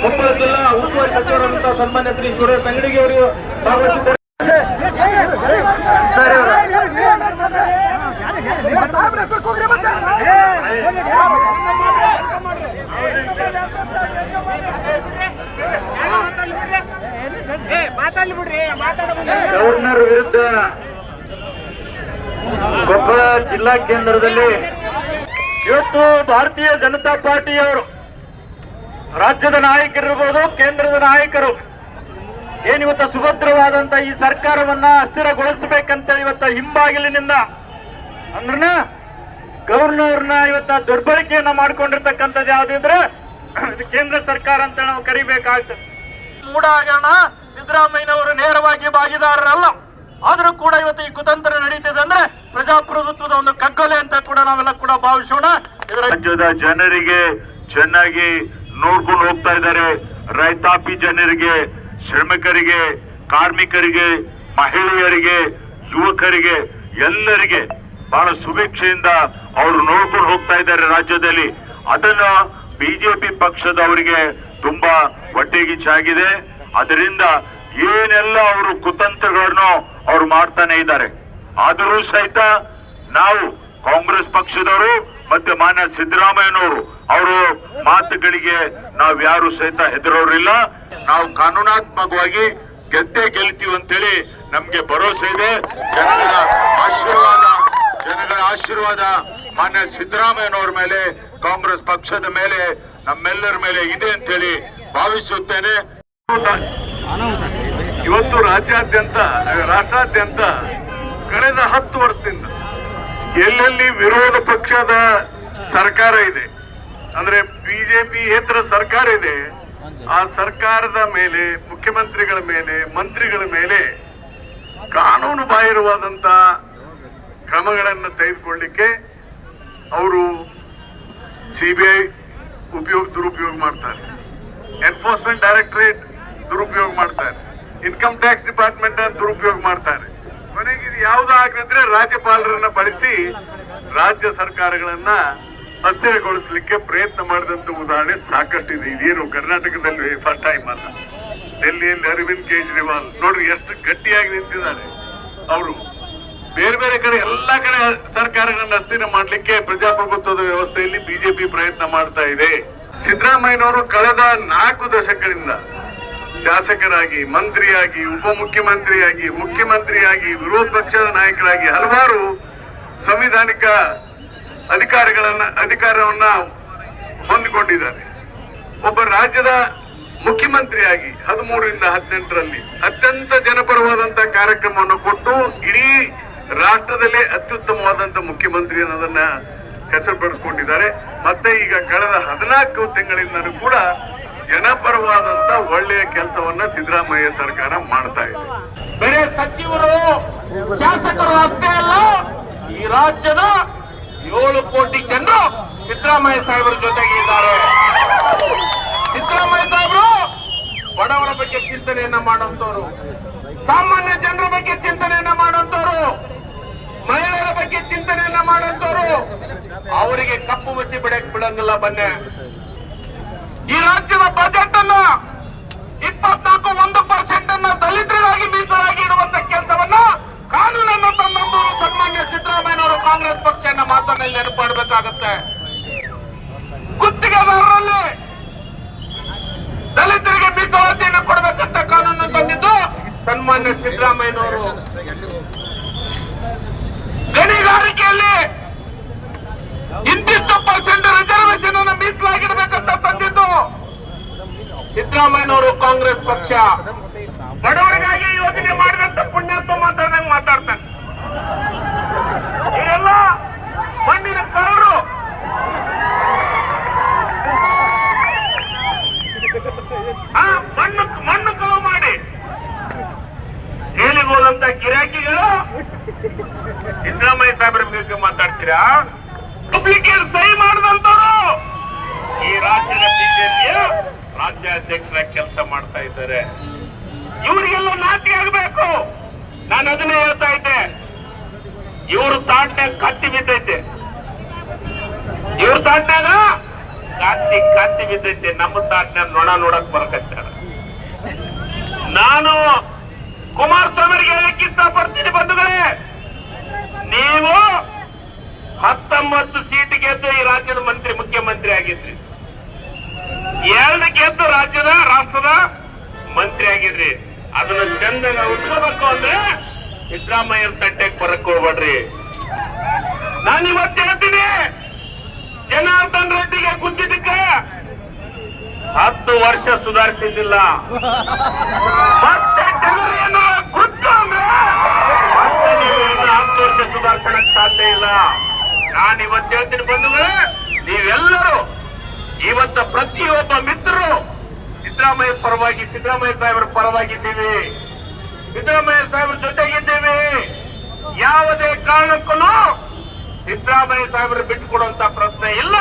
ಕೊಪ್ಪಳ ಜಿಲ್ಲಾ ಉಸ್ತುವಾರಿ ಸಚಿವರಾದಂತಹ ಶ್ರೀ ಸುರೇಶ್ ಅಂಗಡಿಗೆ ಭಾಗವಹಿಸಿದ್ದಾರೆ ಗವರ್ನರ್ ವಿರುದ್ಧ ಕೊಪ್ಪಳ ಜಿಲ್ಲಾ ಕೇಂದ್ರದಲ್ಲಿ ಇವತ್ತು ಭಾರತೀಯ ಜನತಾ ಪಾರ್ಟಿಯವರು ರಾಜ್ಯದ ನಾಯಕರಿರ್ಬೋದು ಕೇಂದ್ರದ ನಾಯಕರು ಏನಿವತ್ತ ಸುಭದ್ರವಾದಂತ ಈ ಸರ್ಕಾರವನ್ನ ಅಸ್ಥಿರಗೊಳಿಸಬೇಕಂತ ಇವತ್ತ ಹಿಂಬಾಗಿಲಿನಿಂದ ಅಂದ್ರನ ಗವರ್ನರ್ನ ಇವತ್ತ ದುರ್ಬಳಕೆಯನ್ನ ಮಾಡ್ಕೊಂಡಿರ್ತಕ್ಕಂಥದ್ದು ಯಾವ್ದಿದ್ರೆ ಇದು ಕೇಂದ್ರ ಸರ್ಕಾರ ಅಂತ ನಾವು ಕರಿಬೇಕಾಗ್ತದೆ. ಮೂಡ ಹಗರಣ ಸಿದ್ದರಾಮಯ್ಯನವರು ನೇರವಾಗಿ ಭಾಗಿದಾರರಲ್ಲ ಆದರೂ ಕೂಡ ಇವತ್ತು ಈ ಕುತಂತ್ರ ನಡೀತಿದೆ ಅಂದ್ರೆ ಪ್ರಜಾಪ್ರಭುತ್ವದ ಒಂದು ಕಗ್ಗೊಲೆ ಅಂತ ಕೂಡ ನಾವೆಲ್ಲ ಕೂಡ ಭಾವಿಸೋಣ. ರಾಜ್ಯದ ಜನರಿಗೆ ಚೆನ್ನಾಗಿ ನೋಡ್ಕೊಂಡು ಹೋಗ್ತಾ ಇದ್ದಾರೆ. ರೈತಾಪಿ ಜನರಿಗೆ, ಶ್ರಮಿಕರಿಗೆ, ಕಾರ್ಮಿಕರಿಗೆ, ಮಹಿಳೆಯರಿಗೆ, ಯುವಕರಿಗೆ, ಎಲ್ಲರಿಗೆ ಬಹಳ ಶುಭೇಚ್ಛೆಯಿಂದ ಅವರು ನೋಡ್ಕೊಂಡು ಹೋಗ್ತಾ ಇದ್ದಾರೆ ರಾಜ್ಯದಲ್ಲಿ. ಅದನ್ನ ಬಿಜೆಪಿ ಪಕ್ಷದವರಿಗೆ ತುಂಬಾ ಹೊಟ್ಟೆಗಿಚ್ಚಾಗಿದೆ ಅದರಿಂದ ಏನೆಲ್ಲ ಅವರು ಕುತಂತ್ರಗಳನ್ನು ಅವ್ರು ಮಾಡ್ತಾನೆ ಇದ್ದಾರೆ. ಆದರೂ ಸಹಿತ ನಾವು ಕಾಂಗ್ರೆಸ್ ಪಕ್ಷದವರು ಮತ್ತೆ ಮಾನ್ಯ ಸಿದ್ದರಾಮಯ್ಯನವರು ಅವರು ಮಾತುಗಳಿಗೆ ನಾವು ಯಾರು ಸಹಿತ ಹೆದರೋರಿಲ್ಲ. ನಾವು ಕಾನೂನಾತ್ಮಕವಾಗಿ ಗೆದ್ದೇ ಗೆಲ್ತೀವಿ ಅಂತೇಳಿ ನಮ್ಗೆ ಭರವಸೆ ಇದೆ. ಜನಗಳ ಆಶೀರ್ವಾದ ಜನಗಳ ಆಶೀರ್ವಾದ ಮಾನ್ಯ ಸಿದ್ದರಾಮಯ್ಯನವರ ಮೇಲೆ, ಕಾಂಗ್ರೆಸ್ ಪಕ್ಷದ ಮೇಲೆ ನಮ್ಮೆಲ್ಲರ ಮೇಲೆ ಇದೆ ಅಂತೇಳಿ ಭಾವಿಸುತ್ತೇನೆ. ಇವತ್ತು ರಾಜ್ಯಾದ್ಯಂತ ರಾಷ್ಟ್ರಾದ್ಯಂತ ಕಳೆದ ಹತ್ತು ವರ್ಷದಿಂದ ಎಲ್ಲೆಲ್ಲಿ ವಿರೋಧ ಪಕ್ಷದ ಸರ್ಕಾರ ಇದೆ, ಅಂದ್ರೆ ಬಿಜೆಪಿ ಏತರ ಸರ್ಕಾರ ಇದೆ, ಆ ಸರ್ಕಾರದ ಮೇಲೆ, ಮುಖ್ಯಮಂತ್ರಿಗಳ ಮೇಲೆ, ಮಂತ್ರಿಗಳ ಮೇಲೆ ಕಾನೂನು ಬಾಹಿರವಾದಂತ ಕ್ರಮಗಳನ್ನು ತೆಗೆದುಕೊಳ್ಳಿಕ್ಕೆ ಅವರು ಸಿಬಿಐ ಉಪಯೋಗ, ದುರುಪಯೋಗ ಮಾಡ್ತಾರೆ. ಎನ್ಫೋರ್ಸ್ಮೆಂಟ್ ಡೈರೆಕ್ಟರೇಟ್ ದುರುಪಯೋಗ ಮಾಡ್ತಾರೆ. ಇನ್ಕಮ್ ಟ್ಯಾಕ್ಸ್ ಡಿಪಾರ್ಟ್ಮೆಂಟ್ ದುರುಪಯೋಗ ಮಾಡ್ತಾರೆ. ಕೊನೆಗೆ ಇದು ಯಾವ್ದು ಆಗದಿದ್ರೆ ರಾಜ್ಯಪಾಲರನ್ನ ಬಳಸಿ ರಾಜ್ಯ ಸರ್ಕಾರಗಳನ್ನ ಅಸ್ಥಿರಗೊಳಿಸಲಿಕ್ಕೆ ಪ್ರಯತ್ನ ಮಾಡಿದಂತ ಉದಾಹರಣೆ ಸಾಕಷ್ಟಿದೆ. ಇದೇನು ಕರ್ನಾಟಕದಲ್ಲಿ ಫಸ್ಟ್ ಟೈಮ್ ಅಲ್ಲ. ಡೆಲ್ಲಿಯಲ್ಲಿ ಅರವಿಂದ್ ಕೇಜ್ರಿವಾಲ್ ನೋಡ್ರಿ ಎಷ್ಟು ಗಟ್ಟಿಯಾಗಿ ನಿಂತಿದ್ದಾರೆ. ಅವರು ಬೇರೆ ಬೇರೆ ಕಡೆ ಎಲ್ಲಾ ಕಡೆ ಸರ್ಕಾರಗಳನ್ನ ಅಸ್ಥಿರ ಮಾಡಲಿಕ್ಕೆ ಪ್ರಜಾಪ್ರಭುತ್ವದ ವ್ಯವಸ್ಥೆಯಲ್ಲಿ ಬಿಜೆಪಿ ಪ್ರಯತ್ನ ಮಾಡ್ತಾ ಇದೆ. ಸಿದ್ದರಾಮಯ್ಯನವರು ಕಳೆದ ನಾಲ್ಕು ದಶಕಗಳಿಂದ ಶಾಸಕರಾಗಿ, ಮಂತ್ರಿಯಾಗಿ, ಉಪಮುಖ್ಯಮಂತ್ರಿಯಾಗಿ, ಮುಖ್ಯಮಂತ್ರಿಯಾಗಿ, ವಿರೋಧ ಪಕ್ಷದ ನಾಯಕರಾಗಿ ಹಲವಾರು ಸಂವಿಧಾನಿಕ ಅಧಿಕಾರಗಳನ್ನ, ಅಧಿಕಾರವನ್ನ ಹೊಂದಿಕೊಂಡಿದ್ದಾರೆ. ಒಬ್ಬ ರಾಜ್ಯದ ಮುಖ್ಯಮಂತ್ರಿಯಾಗಿ ಹದಿಮೂರರಿಂದ ಹದಿನೆಂಟರಲ್ಲಿ ಅತ್ಯಂತ ಜನಪರವಾದಂತಹ ಕಾರ್ಯಕ್ರಮವನ್ನು ಕೊಟ್ಟು ಇಡೀ ರಾಷ್ಟ್ರದಲ್ಲೇ ಅತ್ಯುತ್ತಮವಾದಂತ ಮುಖ್ಯಮಂತ್ರಿ ಅನ್ನೋದನ್ನ ಹೆಸರು ಪಡೆದುಕೊಂಡಿದ್ದಾರೆ ಮತ್ತೆ ಈಗ ಕಳೆದ ಹದಿನಾಲ್ಕು ತಿಂಗಳಿಂದನೂ ಕೂಡ ಜನಪರವಾದಂತ ಒಳ್ಳೆಯ ಕೆಲಸವನ್ನ ಸಿದ್ದರಾಮಯ್ಯ ಸರ್ಕಾರ ಮಾಡ್ತಾ ಇದೆ. ಬೇರೆ ಸಚಿವರು, ಶಾಸಕರು ಅಷ್ಟೇ ಅಲ್ಲ, ಈ ರಾಜ್ಯದ ಏಳು ಕೋಟಿ ಜನರು ಸಿದ್ದರಾಮಯ್ಯ ಸಾಹೇಬರ ಜೊತೆಗೆ ಇದ್ದಾರೆ. ಸಿದ್ದರಾಮಯ್ಯ ಸಾಹೇಬರು ಬಡವರ ಬಗ್ಗೆ ಚಿಂತನೆಯನ್ನ ಮಾಡುವಂತವ್ರು, ಸಾಮಾನ್ಯ ಜನರ ಬಗ್ಗೆ ಚಿಂತನೆಯನ್ನ ಮಾಡುವಂತವ್ರು, ಮಹಿಳೆಯರ ಬಗ್ಗೆ ಚಿಂತನೆಯನ್ನ ಮಾಡುವಂತವ್ರು. ಅವರಿಗೆ ಕಪ್ಪು ಮಸಿ ಬಿಡಕ್ ಬಿಡಂಗಿಲ್ಲ, ಬನ್ನೆ. ಈ ರಾಜ್ಯದ ಬಜೆಟ್ ಅನ್ನ ಇಪ್ಪತ್ನಾಲ್ಕು ಒಂದು ಪರ್ಸೆಂಟ್ ಅನ್ನ ದಲಿತರಿಗಾಗಿ ಮೀಸಲಾಗಿ ಇಡುವಂತ ಕೆಲಸವನ್ನ ಕಾನೂನನ್ನು ತಂದು ಸನ್ಮಾನ್ಯ ಸಿದ್ದರಾಮಯ್ಯನವರು ಕಾಂಗ್ರೆಸ್ ಪಕ್ಷ ಮಾತನ್ನ ನೆನಪಾಡಬೇಕಾಗತ್ತೆ. ಗುತ್ತಿಗೆದಾರರಲ್ಲಿ ಸಿದ್ದರಾಮಯ್ಯನವರು ಕಾಂಗ್ರೆಸ್ ಪಕ್ಷ. ಬಡವರಿಗಾಗಿ ಯೋಜನೆ ಮಾಡಿದಂತ ಪುಣ್ಯಾತ್ಮ ಮಾತಾಡ್ದಂಗ್ ಮಾತಾಡ್ತಾನೆ. ಇದೆಲ್ಲ ಮಣ್ಣಿನ ಕಳ್ಳರು ಆ, ಮಣ್ಣು ಮಣ್ಣು ಕಳು ಮಾಡಿ. ಜೈಲಿಗೆ ಹೋದಂತ ಗಿರಾಕಿಗಳು. ಸಿದ್ದರಾಮಯ್ಯ ಸಾಹೇಬ್ರ ಬಗ್ಗೆ ಮಾತಾಡ್ತೀರಾ? ಡೂಪ್ಲಿಕೇಟ್ ಸಹಿ ಮಾಡಿದಂತವರು? ಈ ರಾಜ್ಯದ ಬಿಜೆಪಿಯ ರಾಜ್ಯಾಧ್ಯಕ್ಷರ ಕೆಲಸ ಮಾಡ್ತಾ ಇದ್ದಾರೆ. ಇವರಿಗೆಲ್ಲ ನಾಚಿಕೆ ಆಗ್ಬೇಕು. ನಾನು ಅದನ್ನೇ ಹೇಳ್ತಾ ಇದ್ದೆ. ಇವರು ತಾಟ್ನಾಗ ಕತ್ತಿ ಬಿದ್ದೈತೆ. ಇವ್ರ ತಾಟ್ನಾಗ ಕತ್ತಿ ಕತ್ತಿ ಬಿದ್ದೈತೆ. ನಮ್ಮ ತಾಟ್ನಾಗ ನೊಣ ನೋಡಕ್ ಬರಕತ್ತಾರ ನಾನು ಕುಮಾರಸ್ವಾಮಿಗೆ ಹೇಳಕ್ ಇಷ್ಟಪಡ್ತೀನಿ ಬಂಧುಗಳೇ. ನೀವು ಹತ್ತೊಂಬತ್ತು ಸೀಟ್ ಗೆದ್ದು ಈ ರಾಜ್ಯದ ಮಂತ್ರಿ, ಮುಖ್ಯಮಂತ್ರಿ ಆಗಿದ್ರಿ. ಗೆದ್ದು ರಾಜ್ಯದ, ರಾಷ್ಟ್ರದ ಮಂತ್ರಿ ಆಗಿದ್ರಿ. ಅದನ್ನ ಚಂದನ ಉಟ್ಕೋಬೇಕು ಅಂದ್ರೆ ಸಿದ್ದರಾಮಯ್ಯರ ತಟ್ಟೆಗೆ ಬರಕ್ ಹೋಗ್ಬೇಡ್ರಿ. ನಾನು ಇವತ್ತು ಹೇಳ್ತೀನಿ, ಜನಾರ್ದನ್ ರೆಡ್ಡಿಗೆ ಗುದ್ದಿದ್ದಕ್ಕೆ ಹತ್ತು ವರ್ಷ ಸುಧಾರಿಸಿದ್ದಿಲ್ಲ. ಮತ್ತೆ ಜನರೇನು ಹತ್ತು ವರ್ಷ ಸುಧಾರಿಸಕ್ ಸಾಧ್ಯ ಇಲ್ಲ. ನಾನು ಇವತ್ತು ಹೇಳ್ತೀನಿ ಬಂಧುಗಳೇ, ನೀವೆಲ್ಲರೂ ಸಿದ್ದರಾಮಯ್ಯ ಪರವಾಗಿ, ಸಿದ್ದರಾಮಯ್ಯ ಸಾಹೇಬರ ಪರವಾಗಿದ್ದೀವಿ. ಸಿದ್ದರಾಮಯ್ಯ ಸಾಹೇಬರ ಜೊತೆಗಿದ್ದೀವಿ. ಯಾವುದೇ ಕಾರಣಕ್ಕೂ ಸಿದ್ದರಾಮಯ್ಯ ಸಾಹೇಬರು ಬಿಟ್ಟುಕೊಡುವಂತ ಪ್ರಶ್ನೆ ಇಲ್ಲ.